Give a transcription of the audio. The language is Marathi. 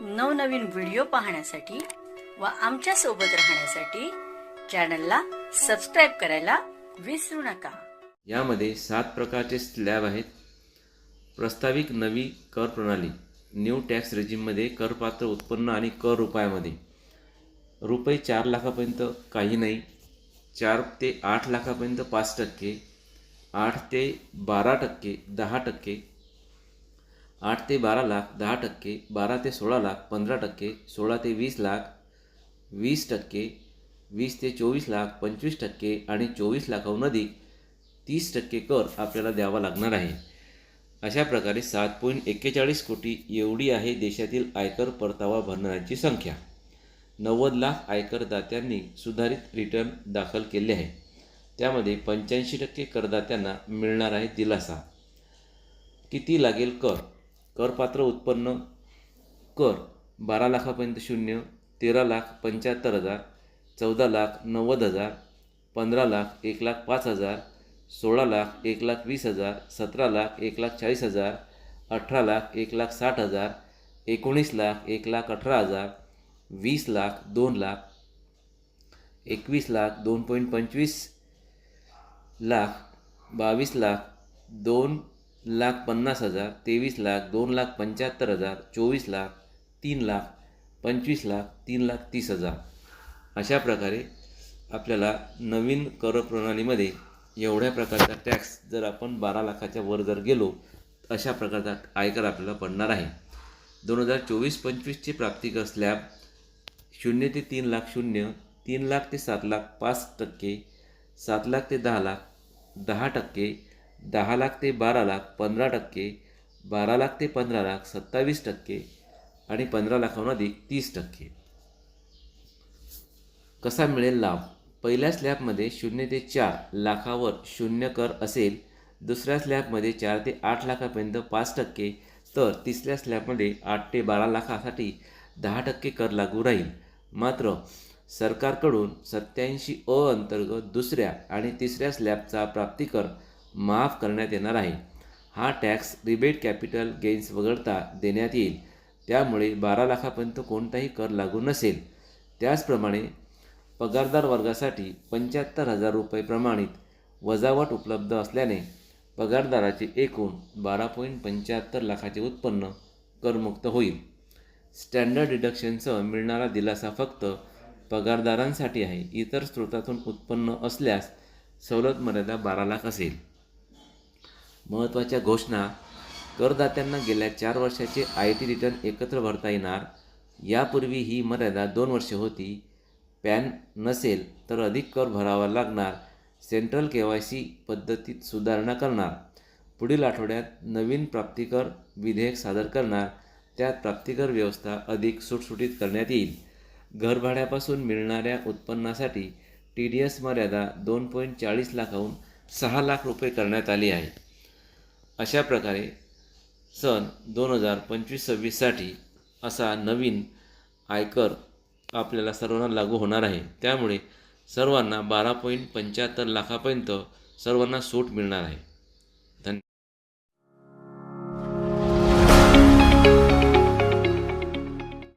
नवनवीन व्हिडिओ पाहण्यासाठी व आमच्यासोबत राहण्यासाठी चॅनलला सबस्क्राईब करायला विसरू नका. यामध्ये सात प्रकारचे स्लॅब आहेत. प्रस्ताविक नवी कर प्रणाली न्यू टॅक्स रेजिममध्ये करपात्र उत्पन्न आणि कर रुपयामध्ये. रुपये चार लाखापर्यंत काही नाही. चार ते आठ लाखापर्यंत पाच टक्के आठ ते बारा टक्के दहा टक्के आठ ते बारा लाख दहा टक्के बारा ते सोळा लाख पंधरा टक्के सोळा ते वीस लाख वीस टक्के वीस ते चोवीस लाख पंचवीस टक्के आणि चोवीस लाखाहून अधिक तीस टक्के कर आपल्याला द्यावा लागणार आहे. अशा प्रकारे सात पॉईंट एक्केचाळीस कोटी एवढी आहे देशातील आयकर परतावा भरणाऱ्यांची संख्या. नव्वद लाख आयकरदात्यांनी सुधारित रिटर्न दाखल केले आहे. त्यामध्ये पंच्याऐंशी टक्के करदात्यांना मिळणार आहे दिलासा. किती लागेल कर? करपात्र उत्पन्न कर. बारा लाखापर्यंत शून्य तेरा लाख पंच्याहत्तर हजार चौदा लाख नव्वद हजार पंधरा लाख एक लाख पाच हजार सोळा लाख एक लाख वीस हजार सतरा लाख एक लाख चाळीस हजार अठरा लाख एक लाख साठ हजार एकोणीस लाख एक लाख अठरा हजार वीस लाख दोन लाख एकवीस लाख दोन पॉईंट पंचवीस लाख बावीस लाख दोन लाख पन्नास हजार तेवीस लाख दोन लाख पंच्याहत्तर हजार चोवीस लाख तीन लाख पंचवीस लाख तीन लाख तीस हजार. अशा प्रकारे आपल्याला नवीन कर प्रणालीमध्ये एवढ्या प्रकारचा टॅक्स जर आपण बारा लाखाच्या वर जर गेलो अशा प्रकारचा आयकर आपल्याला पडणार आहे. दोन हजार चोवीस पंचवीसची प्राप्तिकर स्लॅब शून्य ते तीन लाख शून्य तीन लाख ते सात लाख पाच टक्के सात लाख ते दहा लाख दहा टक्के दहा लाख ते बारा लाख पंधरा टक्के बारा लाख ते पंधरा लाख सत्तावीस टक्के आणि पंधरा लाखाहून अधिक तीस टक्के. कसा मिळेल लाभ? पहिल्या स्लॅबमध्ये शून्य ते चार लाखावर शून्य कर असेल दुसऱ्या स्लॅबमध्ये चार ते आठ लाखापर्यंत पाच टक्के तर तिसऱ्या स्लॅबमध्ये आठ ते बारा लाखासाठी दहा टक्के कर लागू राहील. मात्र सरकारकडून सत्याऐंशी अ अंतर्गत दुसऱ्या आणि तिसऱ्या स्लॅबचा प्राप्तिकर माफ करण्यात येणार आहे. हा टॅक्स रिबेट कॅपिटल गेन्स वगळता देण्यात येईल. त्यामुळे बारा लाखापर्यंत कोणताही कर लागू नसेल. त्याचप्रमाणे पगारदार वर्गासाठी पंच्याहत्तर हजार रुपये प्रमाणित वजावट उपलब्ध असल्याने पगारदाराचे एकूण बारा पॉईंट पंच्याहत्तर लाखाचे उत्पन्न करमुक्त होईल. स्टँडर्ड डिडक्शनसह मिळणारा दिलासा फक्त पगारदारांसाठी आहे. इतर स्रोतातून उत्पन्न असल्यास सवलत मर्यादा बारा लाख असेल. महत्त्वाच्या घोषणा करदात्यांना गेल्या चार वर्षाचे आय टी रिटर्न एकत्र भरता येणार. यापूर्वी ही मर्यादा दोन वर्षे होती. पॅन नसेल तर अधिक कर भरावा लागणार. सेंट्रल के वाय सी पद्धतीत सुधारणा करणार. पुढील आठवड्यात नवीन प्राप्तिकर विधेयक सादर करणार. त्यात प्राप्तिकर व्यवस्था अधिक सुटसुटीत करण्यात येईल. घरभाड्यापासून मिळणाऱ्या उत्पन्नासाठी टी डी एस मर्यादा दोन पॉईंट चाळीस लाखाहून सहा लाख रुपये करण्यात आली आहे. अशा प्रकारे सन दोन हजार पंचवीस सव्वीससाठी असा नवीन आयकर आपल्याला सर्वांना लागू होणार आहे. त्यामुळे सर्वांना बारा पॉईंट पंच्याहत्तर लाखापर्यंत सर्वांना सूट मिळणार आहे.